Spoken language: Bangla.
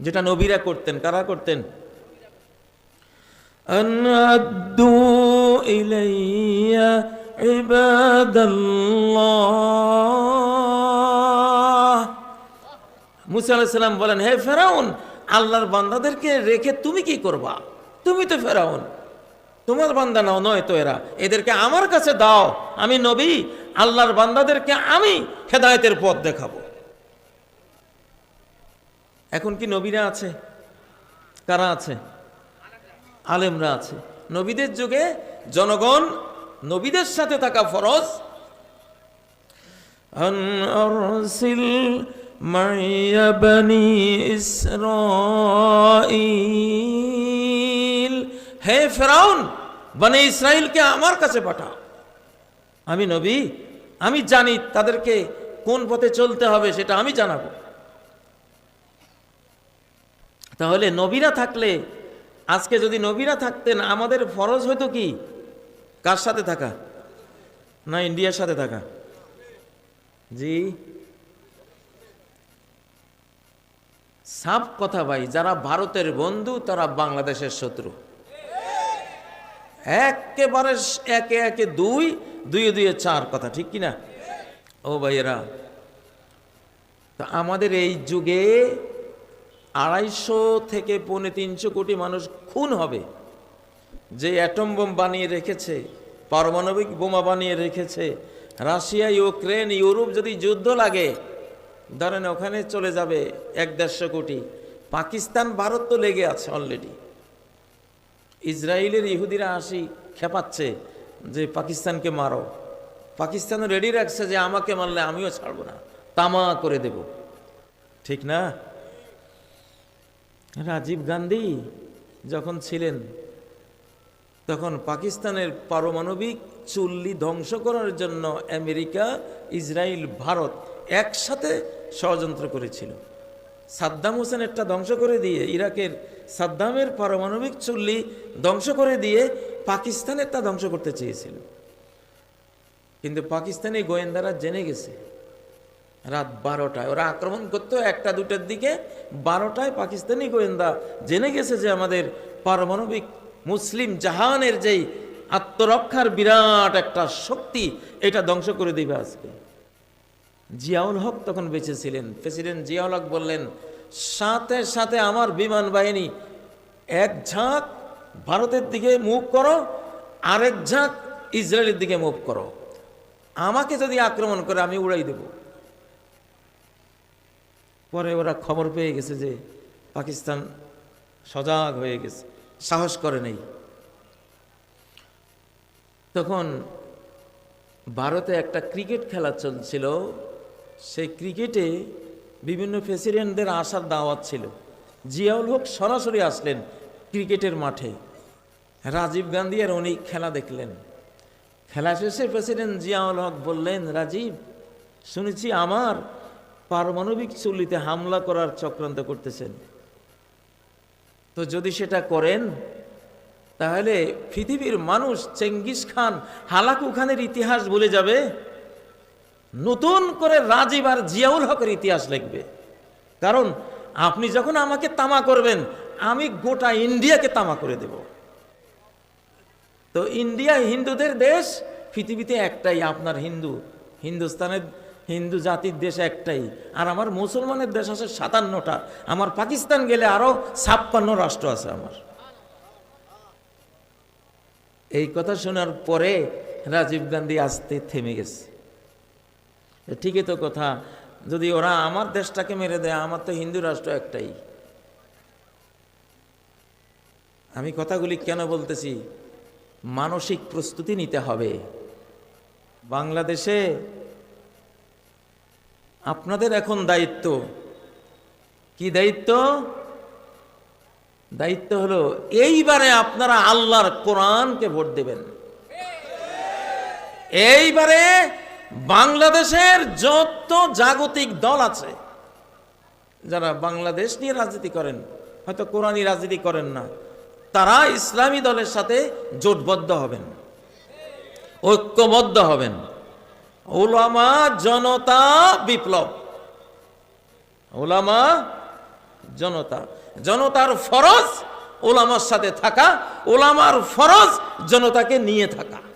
যেটা নবীরা করতেন, কারা করতেন? আনাদু ইলাইয়া ইবাদাল্লাহ। মুসা আলাইসাল্লাম বলেন, হে ফেরাউন, আল্লাহর বান্দাদেরকে রেখে তুমি কি করবা? তুমি তো ফেরাউন। তোমার বান্দা নাও নয় তো এরা। এদেরকে আমার কাছে দাও। আমি নবী, আল্লাহর বান্দাদেরকে আমি হেদায়তের পথ দেখাবো। এখন কি নবীরা আছে কারা আছে আলেমরা আছে নবীদের যুগে জনগণ নবীদের সাথে থাকা ফরজ أن أرسل معي بني إسرائيل হে ফেরাউন বনে ইসরায়েলকে আমার কাছে পাঠাও আমি নবী আমি জানি তাদেরকে কোন পথে চলতে হবে সেটা আমি জানাবো তাহলে নবীরা থাকলে, আজকে যদি নবীরা থাকতেন, আমাদের ফরজ হয়তো কি? কার সাথে থাকা? না, ইন্ডিয়ার সাথে থাকা? জি। সাফ কথা ভাই, যারা ভারতের বন্ধু, তারা বাংলাদেশের শত্রু। একেবারে একে একে দুই দুয়ে দুয়ে চার কথা, ঠিক কি না ও ভাইয়েরা, তো আমাদের এই যুগে আড়াইশো থেকে পৌনে তিনশো কোটি মানুষ খুন হবে। যে অ্যাটম বোম বানিয়ে রেখেছে, পারমাণবিক বোমা বানিয়ে রেখেছে, রাশিয়া, ইউক্রেন, ইউরোপ যদি যুদ্ধ লাগে, ধরেন ওখানে চলে যাবে এক দেড়শো কোটি। পাকিস্তান, ভারত তো লেগে আছে অলরেডি ইসরায়েলের ইহুদিরা আসি খেপাচ্ছে যে, পাকিস্তানকে মারো। পাকিস্তানও রেডি রাখছে যে, আমাকে মারলে আমিও ছাড়বো না। তামা করে দেব। ঠিক না? রাজীব গান্ধী যখন ছিলেন, তখন পাকিস্তানের পারমাণবিক চুল্লি ধ্বংস করার জন্য আমেরিকা, ইসরায়েল, ভারত একসাথে ষড়যন্ত্র করেছিল। সাদ্দাম হোসেনেরটা ধ্বংস করে দিয়ে, ইরাকের সাদ্দামের পারমাণবিক চুল্লি ধ্বংস করে দিয়ে পাকিস্তানেরটা ধ্বংস করতে চেয়েছিল। কিন্তু পাকিস্তানি গোয়েন্দারা জেনে গেছে রাত বারোটায়। ওরা আক্রমণ করতো একটা দুটার দিকে। বারোটায় পাকিস্তানি গোয়েন্দা জেনে গেছে যে আমাদের পারমাণবিক মুসলিম জাহানের যেই আত্মরক্ষার বিরাট একটা শক্তি, এটা ধ্বংস করে দিবে আজকে। জিয়াউল হক তখন বেঁচে ছিলেন। প্রেসিডেন্ট জিয়াউল হক বললেন, সাথে সাথে আমার বিমান বাহিনী, এক ঝাঁক ভারতের দিকে মুভ করো, আরেক ঝাঁক ইসরায়েলের দিকে মুভ করো। আমাকে যদি আক্রমণ করে আমি উড়াই দেব। পরে ওরা খবর পেয়ে গেছে যে পাকিস্তান সজাগ হয়ে গেছে, সাহস করে নেই। তখন ভারতে একটা ক্রিকেট খেলা চলছিল, সেই ক্রিকেটে বিভিন্ন প্রেসিডেন্টদের আসার দাওয়াত ছিল। জিয়াউল হক সরাসরি আসলেন ক্রিকেটের মাঠে। রাজীব গান্ধী আর উনি খেলা দেখলেন। খেলা শেষে প্রেসিডেন্ট জিয়াউল হক বললেন, রাজীব, শুনেছি আমার পারমাণবিক চুল্লিতে হামলা করার চক্রান্ত করতেছেন। তো যদি সেটা করেন, তাহলে পৃথিবীর মানুষ চেঙ্গিস খান হালাকু খানের ইতিহাস ভুলে যাবে। নতুন করে রাজীব আর জিয়াউল হকের ইতিহাস লিখবে। কারণ আপনি যখন আমাকে তামা করবেন, আমি গোটা ইন্ডিয়াকে তামা করে দেব। তো ইন্ডিয়া হিন্দুদের দেশ, পৃথিবীতে একটাই, আপনার হিন্দু। হিন্দুস্তানের হিন্দু জাতির দেশ একটাই। আর আমার মুসলমানের দেশ আছে সাতান্নটা। আমার পাকিস্তান গেলে আরও ছাপ্পান্ন রাষ্ট্র আছে আমার। এই কথা শোনার পরে রাজীব গান্ধী আসতে থেমে গেছে। ঠিকই তো কথা। যদি ওরা আমার দেশটাকে মেরে দেয়, আমার তো হিন্দু রাষ্ট্র একটাই। আমি কথাগুলি কেন বলতেছি? মানসিক প্রস্তুতি নিতে হবে। বাংলাদেশে আপনাদের এখন দায়িত্ব। কি দায়িত্ব? দায়িত্ব হলো, এইবারে আপনারা আল্লাহর কোরআনকে ভোট দেবেন। এইবারে বাংলাদেশের যত জাগতিক দল আছে, যারা বাংলাদেশ নিয়ে রাজনীতি করেন, হয়তো কোরআনী রাজনীতি করেন না, তারা ইসলামী দলের সাথে জোটবদ্ধ হবেন, ঐক্যবদ্ধ হবেন। ওলামা জনতা বিপ্লব। ওলামা জনতা। জনতার ফরজ ওলামার সাথে থাকা ওলামার ফরজ জনতাকে নিয়ে থাকা।